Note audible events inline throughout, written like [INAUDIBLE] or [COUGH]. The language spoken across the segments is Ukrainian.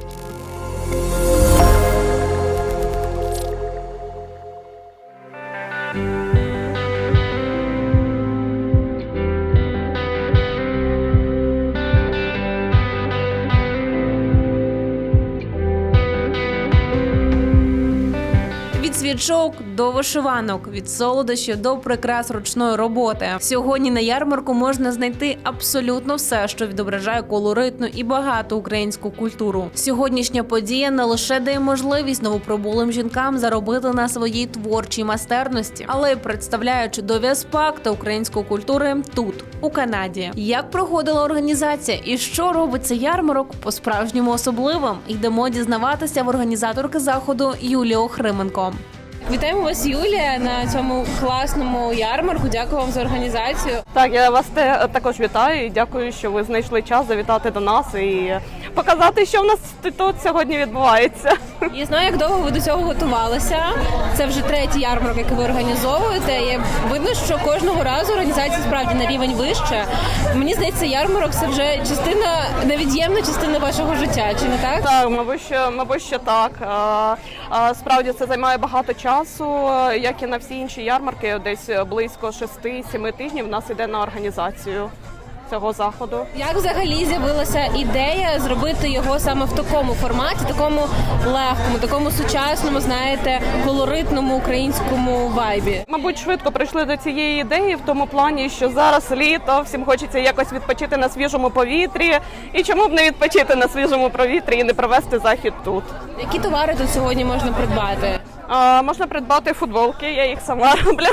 you Від свічок до вишиванок, від солодощів до прикрас ручної роботи. Сьогодні на ярмарку можна знайти абсолютно все, що відображає колоритну і багату українську культуру. Сьогоднішня подія не лише дає можливість новоприбулим жінкам заробити на своїй творчій майстерності, але й представляє чудові аспекти української культури тут, у Канаді. Як проходила організація і що робить цей ярмарок по-справжньому особливим? Йдемо дізнаватися в організаторки заходу Юлії Охрименко. Вітаємо вас, Юлія, на цьому класному ярмарку. Дякую вам за організацію. Так, я вас те, також вітаю і дякую, що ви знайшли час завітати до нас і показати, що в нас тут сьогодні відбувається. Я знаю, як довго ви до цього готувалися. Це вже третій ярмарок, який ви організовуєте. І видно, що кожного разу організація справді на рівень вище. Мені здається, ярмарок це вже частина невід'ємна частина вашого життя, чи не так? Так, мабуть, що, мабуть, що так. А, а, справді це займає багато часу, як і на всі інші ярмарки, десь близько 6-7 тижнів в нас йде на організацію цього заходу. Як взагалі з'явилася ідея зробити його саме в такому форматі, такому легкому, такому сучасному, знаєте, колоритному українському вайбі? Мабуть, швидко прийшли до цієї ідеї в тому плані, що зараз літо, всім хочеться якось відпочити на свіжому повітрі. І чому б не відпочити на свіжому повітрі і не провести захід тут? Які товари тут сьогодні можна придбати? А, можна придбати футболки, я їх сама [LAUGHS] роблю.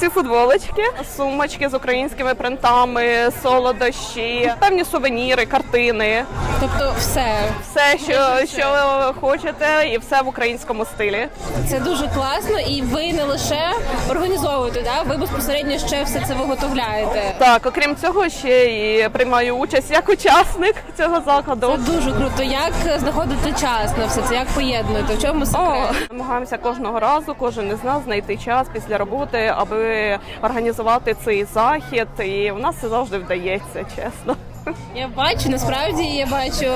Ці футболочки, сумочки з українськими принтами, солодощі, певні сувеніри, картини, Тобто, все все, що, що хочете, і все в українському стилі. це дуже класно, і ви не лише організовуєте, да? ви безпосередньо ще все це виготовляєте. Так, окрім цього, ще і приймаю участь як учасник цього заходу. Це дуже круто. Як знаходити час на все це? Як поєднуєте? В чому О, намагаємося кожного разу, кожен із нас знайти час після роботи, аби організувати цей захід. І в нас це завжди вдається, чесно. Я бачу, насправді я бачу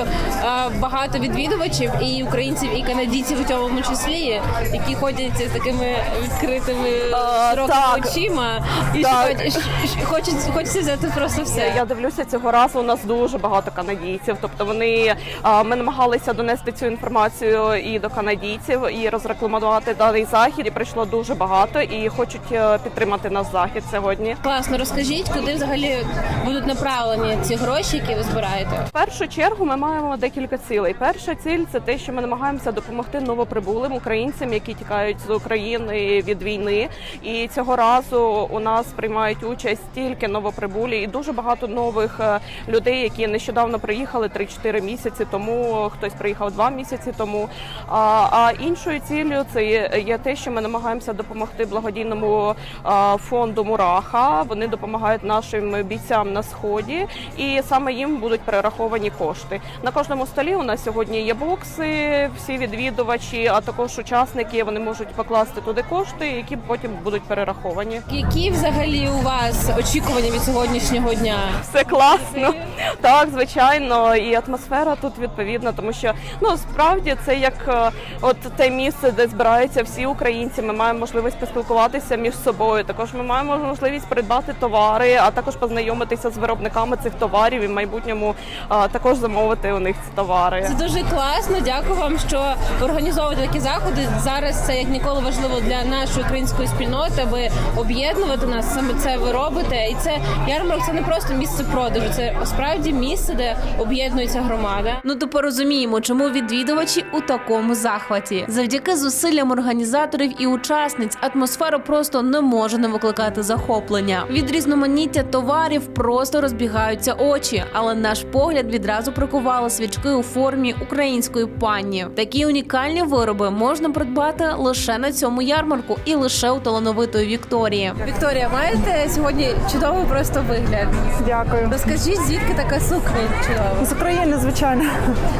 багато відвідувачів і українців, і канадійців у тому числі, які ходять з такими відкритими А, широкими так. очима і Так. шукають- хочуть, хочеться взяти просто все. Я дивлюся цього разу. У нас дуже багато канадійців. Тобто вони а, ми намагалися донести цю інформацію і до канадійців, і розрекламувати даний захід. І прийшло дуже багато і хочуть е, підтримати наш захід сьогодні. Класно, розкажіть, куди взагалі будуть направлені ці гроші, які ви збираєте? В першу чергу ми маємо декілька цілей. Перша ціль це те, що ми намагаємося допомогти новоприбулим українцям, які тікають з України від війни. І цього разу у нас приймають участь тільки новоприбулі і дуже багато нових е, людей, які нещодавно приїхали 3-4 місяці тому. Хтось приїхав 2 місяці тому. А, а іншою ціллю це є, те, що ми намагаємося допомогти благодійному а, фонду Мураха. Вони допомагають нашим бійцям на сході, і саме їм будуть перераховані кошти. На кожному столі у нас сьогодні є бокси. Всі відвідувачі, а також учасники. Вони можуть покласти туди кошти, які потім будуть перераховані. Які взагалі у вас очікування від сьогоднішнього дня? Все класно. Так, звичайно, і атмосфера тут відповідна, тому що ну справді це як е, от те місце, де збираються всі українці. Ми маємо можливість поспілкуватися між собою. Також ми маємо можливість придбати товари, а також познайомитися з виробниками цих товарів і в майбутньому а, також замовити у них ці товари. Це дуже класно. Дякую вам, що організовуєте такі заходи. Зараз це як ніколи важливо для нашої української спільноти, аби об'єднувати нас. Саме це ви робите. І це ярмарок це не просто місце продажу, це справді місце, де об'єднується громада. Ну тепер розуміємо, чому відвідувачі у такому захваті. Завдяки зусиллям організаторів і учасниць атмосфера просто не може не викликати захоплення. Від різноманіття товарів просто розбігаються очі, але наш погляд відразу прикували свічки у формі української пані. Такі унікальні вироби можна придбати лише на цьому ярмарку і лише у талановитої Вікторії. Вікторія, маєте сьогодні чудовий просто вигляд. Дякую. Розкажіть, звідки така сукня чудова? З України, звичайно.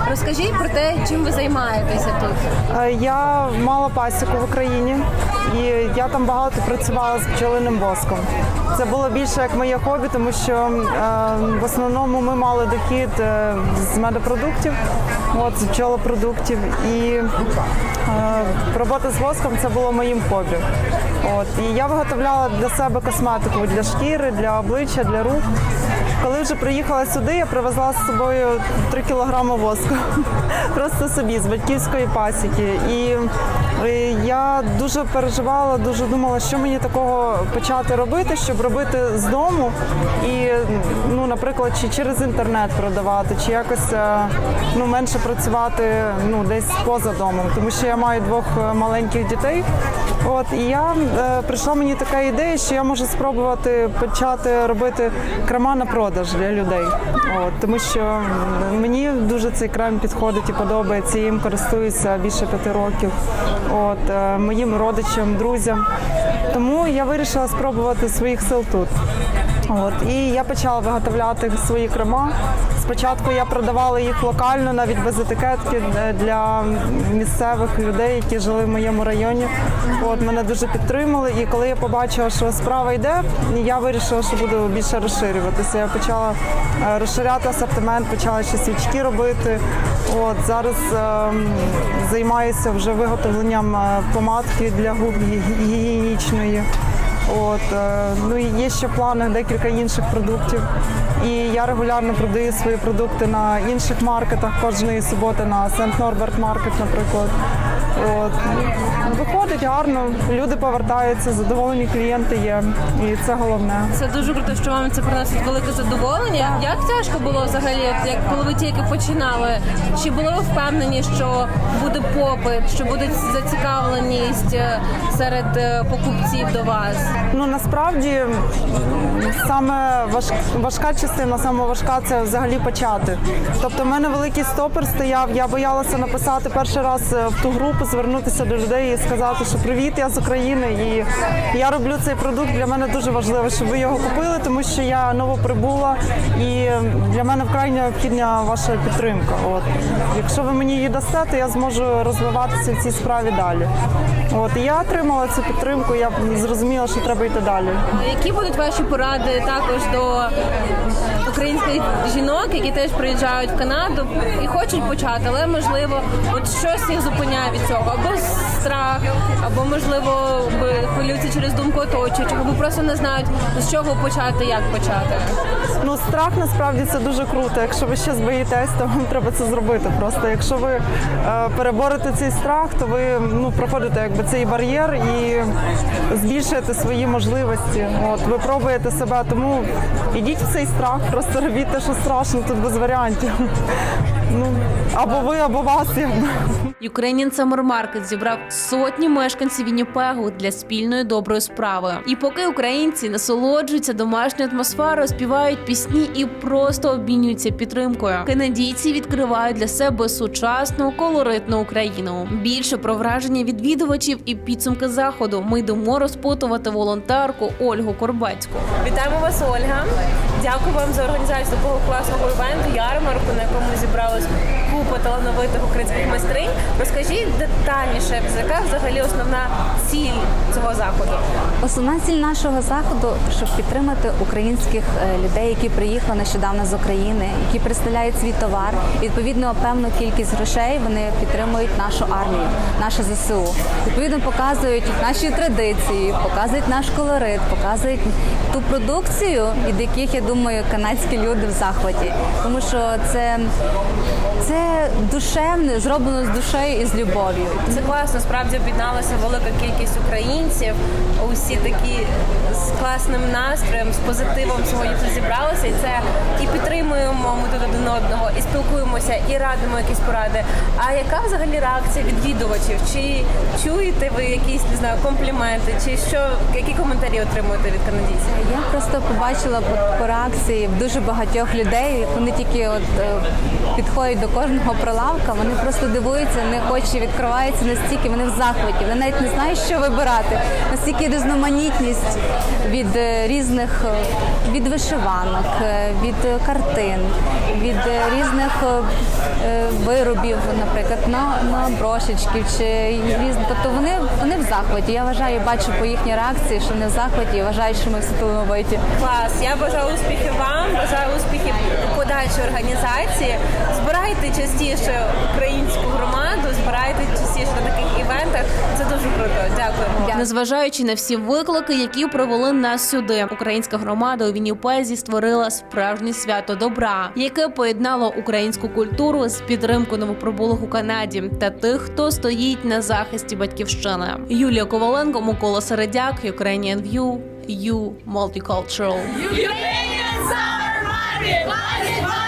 Розкажіть про те, чим ви займаєтеся тут. Е, Я мала пасіку в Україні і я там багато працювала з пчелиним воском. Це було більше як моє хобі, тому що е, в основному ми мали дохід е, з медопродуктів, от, з пчелопродуктів. І е, робота з воском це було моїм хобі. От, і я виготовляла для себе косметику для шкіри, для обличчя, для рук. Коли вже приїхала сюди, я привезла з собою 3 кілограми воску. [LAUGHS] Просто собі з батьківської пасіки. І е, я дуже переживала, дуже думала, що мені такого почати робити, щоб робити з дому і, ну, наприклад, чи через інтернет продавати, чи якось е, ну, менше працювати ну, десь поза домом, тому що я маю двох е, маленьких дітей. От і я прийшла мені така ідея, що я можу спробувати почати робити крема на продаж для людей. От тому що мені дуже цей крем підходить і подобається. Їм користуюся більше п'яти років. От е, моїм родичам, друзям. Тому я вирішила спробувати своїх сил тут. От і я почала виготовляти свої крема. Спочатку я продавала їх локально, навіть без етикетки е, для місцевих людей, які жили в моєму районі. От мене дуже підтримали. І коли я побачила, що справа йде, я вирішила, що буду більше розширюватися. Я почала е, розширяти асортимент, почала ще свічки робити. От зараз ем, займаюся вже виготовленням е, помадки для губ гі- гігієнічної. От е, ну і є ще в планах декілька інших продуктів. І я регулярно продаю свої продукти на інших маркетах кожної суботи на Сент Норберт Маркет, наприклад. От виходить гарно, люди повертаються, задоволені клієнти є, і це головне. Це дуже круто, що вам це приносить велике задоволення. Як тяжко було взагалі, як коли ви тільки починали? Чи були ви впевнені, що буде попит, що буде зацікавленість е, серед е, покупців до вас? Ну насправді саме важ, важка частина, саме важка це взагалі почати. Тобто, в мене великий стопор стояв. Я боялася написати перший раз е, в ту групу, звернутися до людей і сказати, що привіт, я з України, і я роблю цей продукт. Для мене дуже важливо, щоб ви його купили, тому що я новоприбула, і для мене вкрай необхідна ваша підтримка. От якщо ви мені її дасте, то я зможу розвиватися в цій справі далі. От і я отримала цю підтримку. Я зрозуміла, що треба йти далі. Які будуть ваші поради також до українських жінок, які теж приїжджають в Канаду і хочуть почати, але можливо, от щось їх зупиняє від цього, або страх, або можливо хвилюються через думку оточуючих, або просто не знають з чого почати, як почати. Ну, страх насправді це дуже круто. Якщо ви ще боїтесь, то вам треба це зробити. Просто якщо ви е, переборете цей страх, то ви ну проходите якби цей бар'єр і збільшуєте свої можливості. От ви пробуєте себе, тому ідіть в цей страх, просто робіть те, що страшно, тут без варіантів. Ну або ви, або вас якби. Ukrainian Summer Market зібрав сотні мешканців Вінніпегу для спільної доброї справи. І поки українці насолоджуються домашньою атмосферою, співають пісні і просто обмінюються підтримкою. Канадійці відкривають для себе сучасну колоритну Україну. Більше про враження відвідувачів і підсумки заходу ми йдемо розпитувати волонтерку Ольгу Корбацьку. Вітаємо вас, Ольга. Дякую вам за організацію такого класного івенту, ярмарку, на якому зібралось купа талановитих українських майстринь. Розкажіть детальніше, яка взагалі основна ціль цього заходу? Основна ціль нашого заходу, щоб підтримати українських е, людей, які приїхали нещодавно з України, які представляють свій товар. Відповідно, певну кількість грошей вони підтримують нашу армію, наше ЗСУ. Відповідно, показують наші традиції, показують наш колорит, показують ту продукцію, від яких я думаю, канадські люди в захваті, тому що це, це душевне, зроблено з душею і з любов'ю. Це класно, справді об'єдналася велика кількість українців. Усі такі з класним настроєм, з позитивом сьогодні тут зібралися. І це і підтримуємо ми тут один одного, і спілкуємося, і радимо якісь поради. А яка взагалі реакція відвідувачів? Чи чуєте ви якісь не знаю компліменти, чи що які коментарі отримуєте від канадійців? Я просто побачила по, по реакції дуже багатьох людей. Вони тільки от е, підходять до кожного прилавка. Вони просто дивуються, не очі відкриваються настільки. Вони в захваті. Вони навіть не знають, що вибирати. Настільки різноманітність від е, різних е, від вишиванок, е, від картин, від різних виробів, наприклад, на, на брошечки чи різні. Тобто вони, вони в захваті. Я вважаю, бачу по їхній реакції, що вони в захваті і вважають, що ми всі талановиті. Клас, я бажаю успіхів вам, бажаю успіхів подальшої організації. Збирайте частіше українську громаду, збирайте частіше на таких івентах. Це дуже круто. Дякуємо. Незважаючи на всі виклики, які привели нас сюди, українська громада у Вінніпезі створила справжнє свято добра, яке поєднало українську культуру з підтримкою новоприбулих у Канаді та тих, хто стоїть на захисті батьківщини. Юлія Коваленко, Микола Середяк, Ukrainian View, You Multicultural. Ukrainians are mighty, mighty, mighty.